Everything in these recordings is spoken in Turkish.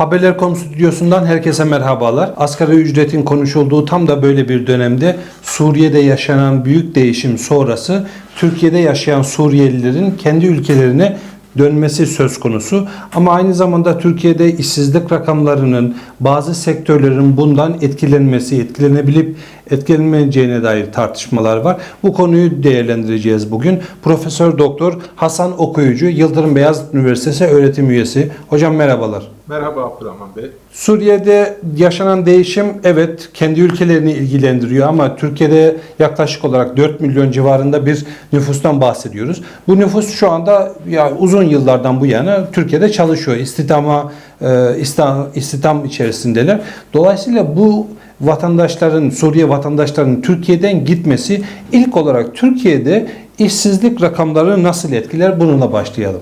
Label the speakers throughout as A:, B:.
A: Haberler.com stüdyosundan herkese merhabalar. Asgari ücretin konuşulduğu tam da böyle bir dönemde Suriye'de yaşanan büyük değişim sonrası Türkiye'de yaşayan Suriyelilerin kendi ülkelerine dönmesi söz konusu. Ama aynı zamanda Türkiye'de işsizlik rakamlarının bazı sektörlerin bundan etkilenmesi, etkilenebilip etkilenmeyeceğine dair tartışmalar var. Bu konuyu değerlendireceğiz bugün. Profesör Doktor Hasan Okuyucu, Yıldırım Beyazıt Üniversitesi öğretim üyesi. Hocam merhabalar.
B: Merhaba Abdurrahman Bey.
A: Suriye'de yaşanan değişim evet kendi ülkelerini ilgilendiriyor ama Türkiye'de yaklaşık olarak 4 milyon civarında bir nüfustan bahsediyoruz. Bu nüfus şu anda ya uzun yıllardan bu yana Türkiye'de çalışıyor. İstihdama e, istihdam, içerisindeler. Dolayısıyla bu vatandaşların Suriye vatandaşlarının Türkiye'den gitmesi ilk olarak Türkiye'de işsizlik rakamları nasıl etkiler? Bununla başlayalım.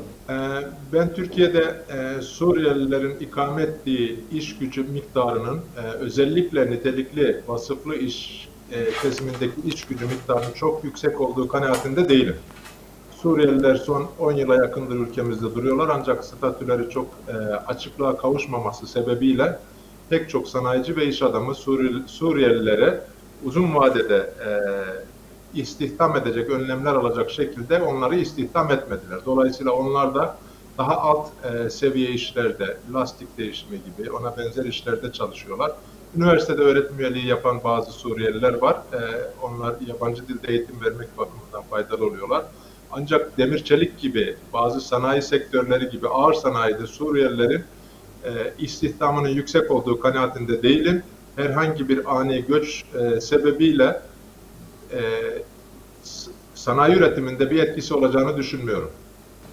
B: Ben Türkiye'de e, Suriyelilerin ikame ettiği iş gücü miktarının e, özellikle nitelikli vasıflı iş e, kesimindeki iş gücü miktarının çok yüksek olduğu kanaatinde değilim. Suriyeliler son 10 yıla yakındır ülkemizde duruyorlar ancak statüleri çok e, açıklığa kavuşmaması sebebiyle pek çok sanayici ve iş adamı Suriyeli, Suriyelilere uzun vadede e, istihdam edecek, önlemler alacak şekilde onları istihdam etmediler. Dolayısıyla onlar da daha alt e, seviye işlerde, lastik değişimi gibi ona benzer işlerde çalışıyorlar. Üniversitede öğretim üyeliği yapan bazı Suriyeliler var. E, onlar yabancı dilde eğitim vermek bakımından faydalı oluyorlar. Ancak demir çelik gibi, bazı sanayi sektörleri gibi ağır sanayide Suriyelilerin e, istihdamının yüksek olduğu kanaatinde değilim. Herhangi bir ani göç e, sebebiyle e, sanayi üretiminde bir etkisi olacağını düşünmüyorum.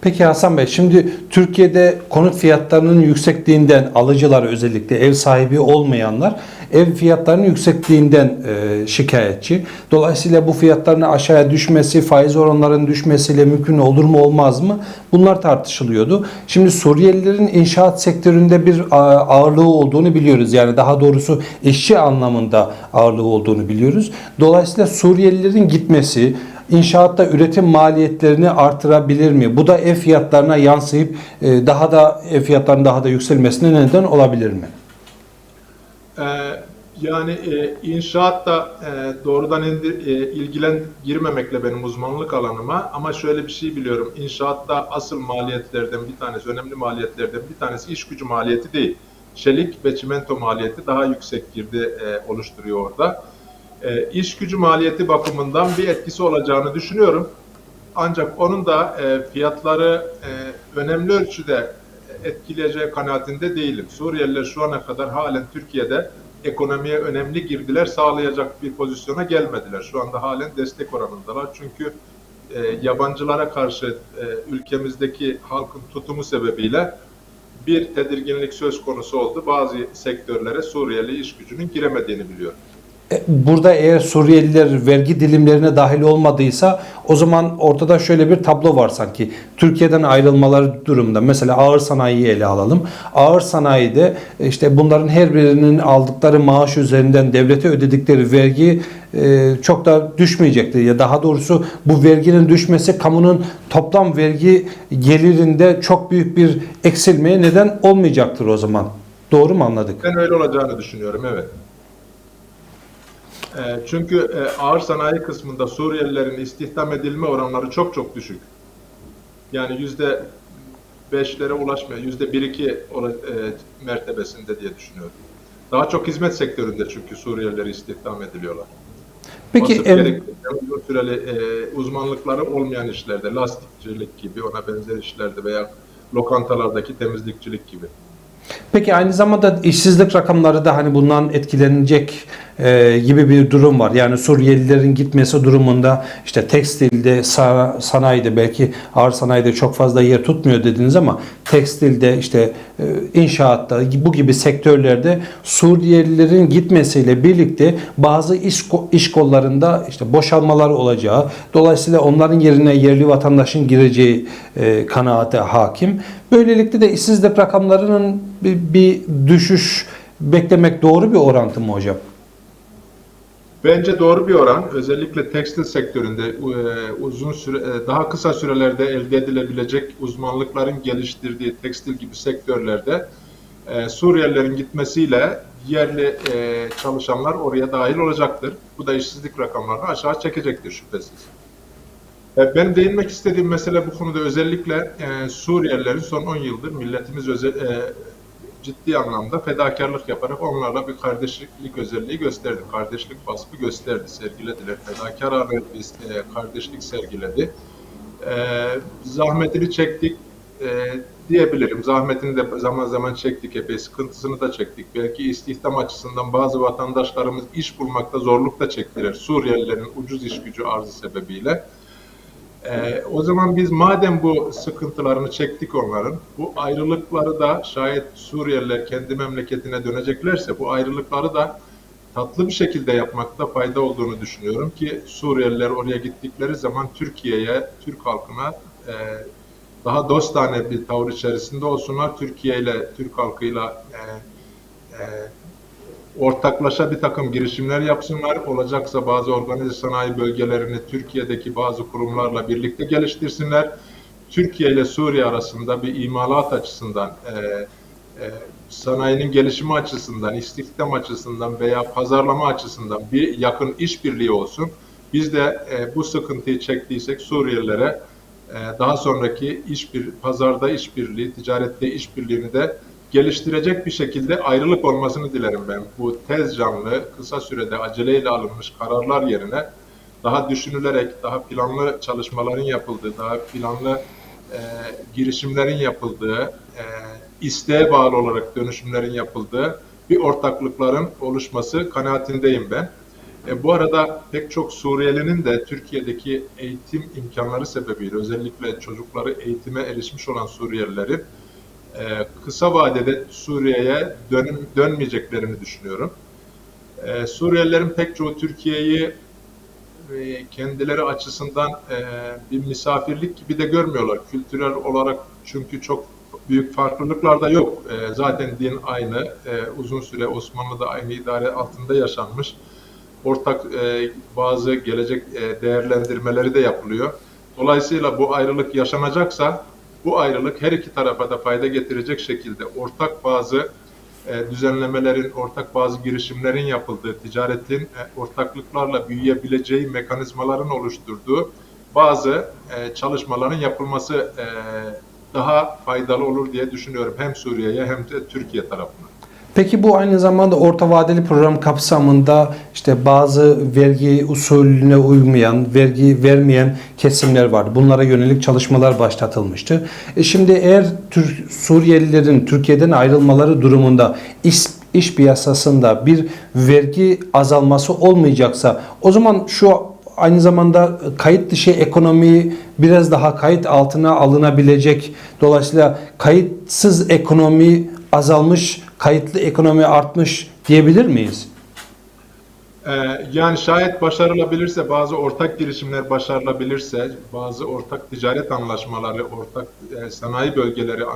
A: Peki Hasan Bey, şimdi Türkiye'de konut fiyatlarının yüksekliğinden alıcılar özellikle ev sahibi olmayanlar ev fiyatlarının yüksekliğinden e, şikayetçi. Dolayısıyla bu fiyatların aşağıya düşmesi, faiz oranlarının düşmesiyle mümkün olur mu olmaz mı? Bunlar tartışılıyordu. Şimdi Suriyelilerin inşaat sektöründe bir ağırlığı olduğunu biliyoruz. Yani daha doğrusu işçi anlamında ağırlığı olduğunu biliyoruz. Dolayısıyla Suriyelilerin gitmesi, İnşaatta üretim maliyetlerini artırabilir mi? Bu da ev fiyatlarına yansıyıp e, daha da ev fiyatlarının daha da yükselmesine neden olabilir mi?
B: Ee, yani e, inşaatta e, doğrudan e, ilgilen girmemekle benim uzmanlık alanıma ama şöyle bir şey biliyorum. İnşaatta asıl maliyetlerden bir tanesi, önemli maliyetlerden bir tanesi iş gücü maliyeti değil. Çelik ve çimento maliyeti daha yüksek girdi e, oluşturuyor orada. E, iş gücü maliyeti bakımından bir etkisi olacağını düşünüyorum. Ancak onun da e, fiyatları e, önemli ölçüde etkileyeceği kanaatinde değilim. Suriyeliler şu ana kadar halen Türkiye'de ekonomiye önemli girdiler sağlayacak bir pozisyona gelmediler. Şu anda halen destek oranındalar. Çünkü e, yabancılara karşı e, ülkemizdeki halkın tutumu sebebiyle bir tedirginlik söz konusu oldu. Bazı sektörlere Suriyeli iş gücünün giremediğini biliyorum.
A: E, Burada eğer Suriyeliler vergi dilimlerine dahil olmadıysa o zaman ortada şöyle bir tablo var sanki. Türkiye'den ayrılmaları durumda. Mesela ağır sanayiyi ele alalım. Ağır sanayide e, işte bunların her birinin aldıkları maaş üzerinden devlete ödedikleri vergi e, çok da düşmeyecektir. Ya daha doğrusu bu verginin düşmesi kamunun toplam vergi gelirinde çok büyük bir eksilmeye neden olmayacaktır o zaman. Doğru mu anladık?
B: Ben öyle olacağını düşünüyorum, evet. E, Çünkü e, ağır sanayi kısmında Suriyelilerin istihdam edilme oranları çok çok düşük. Yani yüzde beşlere ulaşmıyor, yüzde bir iki e, mertebesinde diye düşünüyorum. Daha çok hizmet sektöründe çünkü Suriyeliler istihdam ediliyorlar.
A: Peki
B: Vasıf
A: ev-
B: gerektiren uzun süreli e, uzmanlıkları olmayan işlerde, lastikçilik gibi, ona benzer işlerde veya lokantalardaki temizlikçilik gibi.
A: Peki aynı zamanda işsizlik rakamları da hani bundan etkilenecek e, gibi bir durum var. Yani Suriyelilerin gitmesi durumunda işte tekstilde, sa- sanayide belki ağır sanayide çok fazla yer tutmuyor dediniz ama tekstilde işte e, inşaatta bu gibi sektörlerde Suriyelilerin gitmesiyle birlikte bazı iş, iş kollarında işte boşalmalar olacağı dolayısıyla onların yerine yerli vatandaşın gireceği e, kanaate hakim. Böylelikle de işsizlik rakamlarının bir, bir düşüş beklemek doğru bir orantı mı hocam?
B: Bence doğru bir oran. Özellikle tekstil sektöründe e, uzun süre, e, daha kısa sürelerde elde edilebilecek uzmanlıkların geliştirdiği tekstil gibi sektörlerde E, Suriyelilerin gitmesiyle yerli e, çalışanlar oraya dahil olacaktır. Bu da işsizlik rakamlarını aşağı çekecektir şüphesiz. E, Benim değinmek istediğim mesele bu konuda özellikle e, Suriyelilerin son 10 yıldır milletimiz özel, ciddi anlamda fedakarlık yaparak onlarla bir kardeşlik özelliği gösterdi. Kardeşlik vasfı gösterdi, sergilediler. Fedakar bir e, kardeşlik sergiledi. E, zahmetini çektik e, diyebilirim. Zahmetini de zaman zaman çektik epey, sıkıntısını da çektik. Belki istihdam açısından bazı vatandaşlarımız iş bulmakta zorluk da çektiler. Suriyelilerin ucuz iş gücü arzı sebebiyle. Ee, o zaman biz madem bu sıkıntılarını çektik onların, bu ayrılıkları da şayet Suriyeliler kendi memleketine döneceklerse bu ayrılıkları da tatlı bir şekilde yapmakta fayda olduğunu düşünüyorum ki Suriyeliler oraya gittikleri zaman Türkiye'ye, Türk halkına e, daha dostane bir tavır içerisinde olsunlar. Türkiye ile, Türk halkıyla e, e, ortaklaşa bir takım girişimler yapsınlar. Olacaksa bazı organize sanayi bölgelerini Türkiye'deki bazı kurumlarla birlikte geliştirsinler. Türkiye ile Suriye arasında bir imalat açısından, e, e, sanayinin gelişimi açısından, istihdam açısından veya pazarlama açısından bir yakın işbirliği olsun. Biz de e, bu sıkıntıyı çektiysek Suriyelilere e, daha sonraki iş bir pazarda işbirliği, ticarette işbirliğini de geliştirecek bir şekilde ayrılık olmasını dilerim ben. Bu tez canlı, kısa sürede aceleyle alınmış kararlar yerine daha düşünülerek, daha planlı çalışmaların yapıldığı, daha planlı e, girişimlerin yapıldığı, e, isteğe bağlı olarak dönüşümlerin yapıldığı bir ortaklıkların oluşması kanaatindeyim ben. E, bu arada pek çok Suriyelinin de Türkiye'deki eğitim imkanları sebebiyle özellikle çocukları eğitime erişmiş olan Suriyelilerin e, kısa vadede Suriye'ye dön, dönmeyeceklerini düşünüyorum. E, Suriyelilerin pek çoğu Türkiye'yi e, kendileri açısından e, bir misafirlik gibi de görmüyorlar. Kültürel olarak çünkü çok büyük farklılıklar da yok. E, zaten din aynı. Uzun süre Osmanlı'da aynı idare altında yaşanmış. Ortak e, bazı gelecek değerlendirmeleri de yapılıyor. Dolayısıyla bu ayrılık yaşanacaksa bu ayrılık her iki tarafa da fayda getirecek şekilde ortak bazı e, düzenlemelerin, ortak bazı girişimlerin yapıldığı, ticaretin e, ortaklıklarla büyüyebileceği mekanizmaların oluşturduğu bazı e, çalışmaların yapılması daha faydalı olur diye düşünüyorum. Hem Suriye'ye hem de Türkiye tarafına.
A: Peki bu aynı zamanda orta vadeli program kapsamında işte bazı vergi usulüne uymayan, vergi vermeyen kesimler vardı. Bunlara yönelik çalışmalar başlatılmıştı. E şimdi eğer Tür Suriyelilerin Türkiye'den ayrılmaları durumunda iş, iş piyasasında bir vergi azalması olmayacaksa o zaman şu aynı zamanda kayıt dışı ekonomi biraz daha kayıt altına alınabilecek. Dolayısıyla kayıtsız ekonomi azalmış, kayıtlı ekonomi artmış diyebilir miyiz?
B: Ee, yani şayet başarılabilirse, bazı ortak girişimler başarılabilirse, bazı ortak ticaret anlaşmaları, ortak e, sanayi bölgeleri e,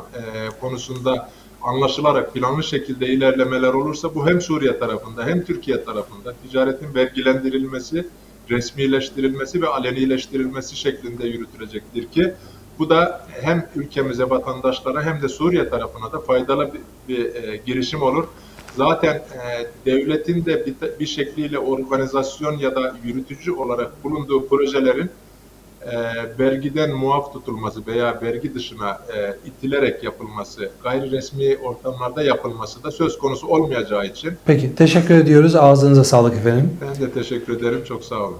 B: konusunda anlaşılarak planlı şekilde ilerlemeler olursa bu hem Suriye tarafında hem Türkiye tarafında ticaretin vergilendirilmesi, resmileştirilmesi ve alenileştirilmesi şeklinde yürütülecektir ki bu da hem ülkemize, vatandaşlara hem de Suriye tarafına da faydalı bir, bir e, girişim olur. Zaten e, devletin de bir, bir şekliyle organizasyon ya da yürütücü olarak bulunduğu projelerin e, vergiden muaf tutulması veya vergi dışına e, itilerek yapılması, gayri resmi ortamlarda yapılması da söz konusu olmayacağı için
A: Peki teşekkür ediyoruz. Ağzınıza sağlık efendim.
B: ben de teşekkür ederim. Çok sağ olun.